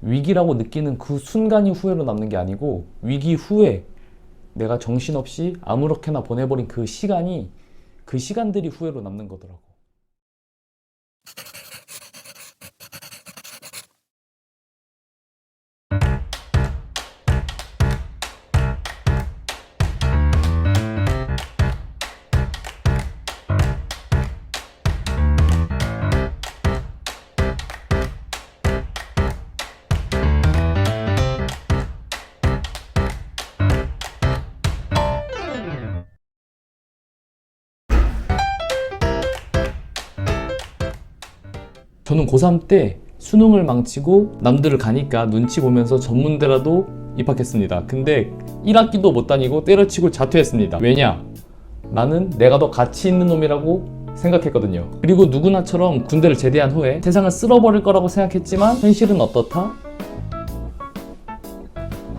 위기라고 느끼는 그 순간이 후회로 남는 게 아니고 위기 후에 내가 정신없이 아무렇게나 보내버린 그 시간이 그 시간들이 후회로 남는 거더라고. 저는 고3 때 수능을 망치고 남들을 가니까 눈치 보면서 전문대라도 입학했습니다. 근데 1학기도 못 다니고 때려치고 자퇴했습니다. 왜냐? 나는 내가 더 가치 있는 놈이라고 생각했거든요. 그리고 누구나처럼 군대를 제대한 후에 세상을 쓸어버릴 거라고 생각했지만 현실은 어떻다?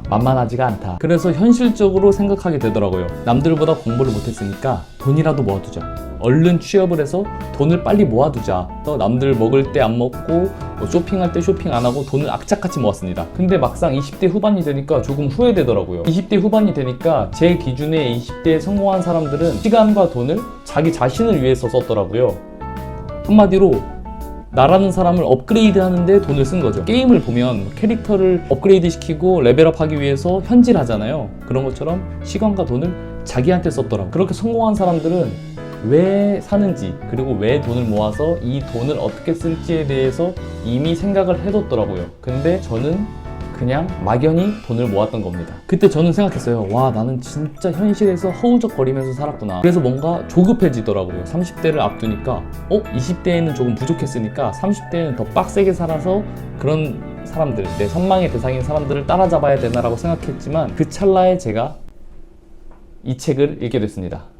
만만하지가 않다. 그래서 현실적으로 생각하게 되더라고요. 남들보다 공부를 못했으니까 돈이라도 모아두자. 얼른 취업을 해서 돈을 빨리 모아두자. 또 남들 먹을 때 안 먹고 뭐 쇼핑할 때 쇼핑 안 하고 돈을 악착같이 모았습니다. 근데 막상 20대 후반이 되니까 조금 후회되더라고요. 20대 후반이 되니까 제 기준에 20대에 성공한 사람들은 시간과 돈을 자기 자신을 위해서 썼더라고요. 한마디로 나라는 사람을 업그레이드 하는데 돈을 쓴 거죠. 게임을 보면 캐릭터를 업그레이드 시키고 레벨업 하기 위해서 현질 하잖아요. 그런 것처럼 시간과 돈을 자기한테 썼더라고요. 그렇게 성공한 사람들은 왜 사는지 그리고 왜 돈을 모아서 이 돈을 어떻게 쓸지에 대해서 이미 생각을 해뒀더라고요. 근데 저는 그냥 막연히 돈을 모았던 겁니다. 그때 저는 생각했어요. 와, 나는 진짜 현실에서 허우적거리면서 살았구나. 그래서 뭔가 조급해지더라고요. 30대를 앞두니까, 어? 20대에는 조금 부족했으니까 30대에는 더 빡세게 살아서 그런 사람들, 내 선망의 대상인 사람들을 따라잡아야 되나라고 생각했지만 그 찰나에 제가 이 책을 읽게 됐습니다.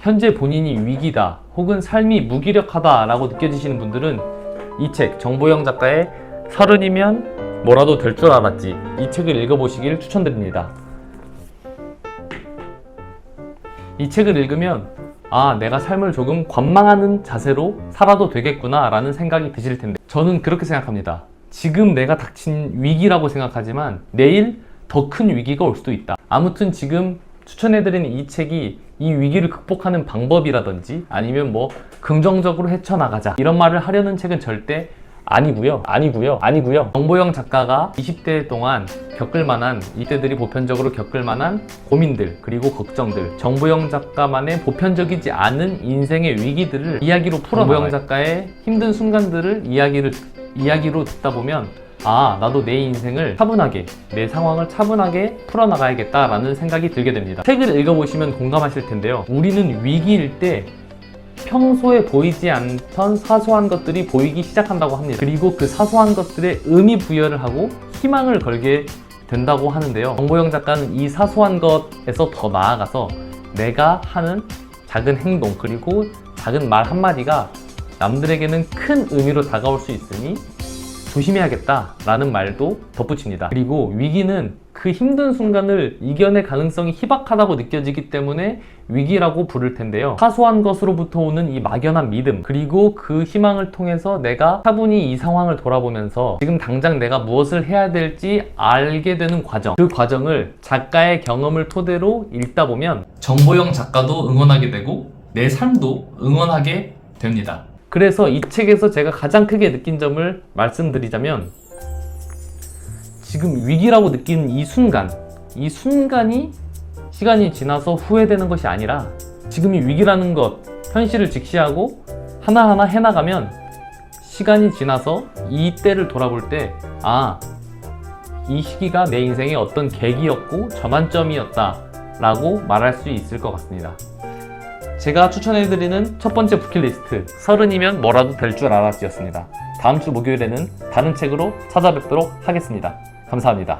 현재 본인이 위기다 혹은 삶이 무기력하다라고 느껴지시는 분들은 이 책 정보영 작가의 서른이면 뭐라도 될 줄 알았지 이 책을 읽어보시길 추천드립니다. 이 책을 읽으면 아 내가 삶을 조금 관망하는 자세로 살아도 되겠구나 라는 생각이 드실 텐데 저는 그렇게 생각합니다. 지금 내가 닥친 위기라고 생각하지만 내일 더 큰 위기가 올 수도 있다. 아무튼 지금 추천해드리는 이 책이 이 위기를 극복하는 방법이라든지 아니면 뭐 긍정적으로 헤쳐나가자 이런 말을 하려는 책은 절대 아니고요. 아니고요. 아니고요. 정보영 작가가 20대 동안 겪을 만한 이때들이 보편적으로 겪을 만한 고민들 그리고 걱정들 정보영 작가만의 보편적이지 않은 인생의 위기들을 이야기로 풀어 정보영 작가의 힘든 순간들을 이야기를 이야기로 듣다 보면 아, 나도 내 인생을 차분하게, 내 상황을 차분하게 풀어나가야겠다라는 생각이 들게 됩니다. 책을 읽어보시면 공감하실 텐데요. 우리는 위기일 때 평소에 보이지 않던 사소한 것들이 보이기 시작한다고 합니다. 그리고 그 사소한 것들에 의미 부여를 하고 희망을 걸게 된다고 하는데요. 정보영 작가는 이 사소한 것에서 더 나아가서 내가 하는 작은 행동 그리고 작은 말 한마디가 남들에게는 큰 의미로 다가올 수 있으니 조심해야겠다라는 말도 덧붙입니다. 그리고 위기는 그 힘든 순간을 이겨낼 가능성이 희박하다고 느껴지기 때문에 위기라고 부를 텐데요. 사소한 것으로부터 오는 이 막연한 믿음, 그리고 그 희망을 통해서 내가 차분히 이 상황을 돌아보면서 지금 당장 내가 무엇을 해야 될지 알게 되는 과정, 그 과정을 작가의 경험을 토대로 읽다 보면 정보영 작가도 응원하게 되고 내 삶도 응원하게 됩니다. 그래서 이 책에서 제가 가장 크게 느낀 점을 말씀드리자면 지금 위기라고 느끼는 이 순간, 이 순간이 시간이 지나서 후회되는 것이 아니라 지금이 위기라는 것, 현실을 직시하고 하나하나 해나가면 시간이 지나서 이 때를 돌아볼 때, 아, 이 시기가 내 인생의 어떤 계기였고 전환점이었다 라고 말할 수 있을 것 같습니다. 제가 추천해드리는 첫 번째 부킷리스트 서른이면 뭐라도 될 줄 알았지였습니다. 다음 주 목요일에는 다른 책으로 찾아뵙도록 하겠습니다. 감사합니다.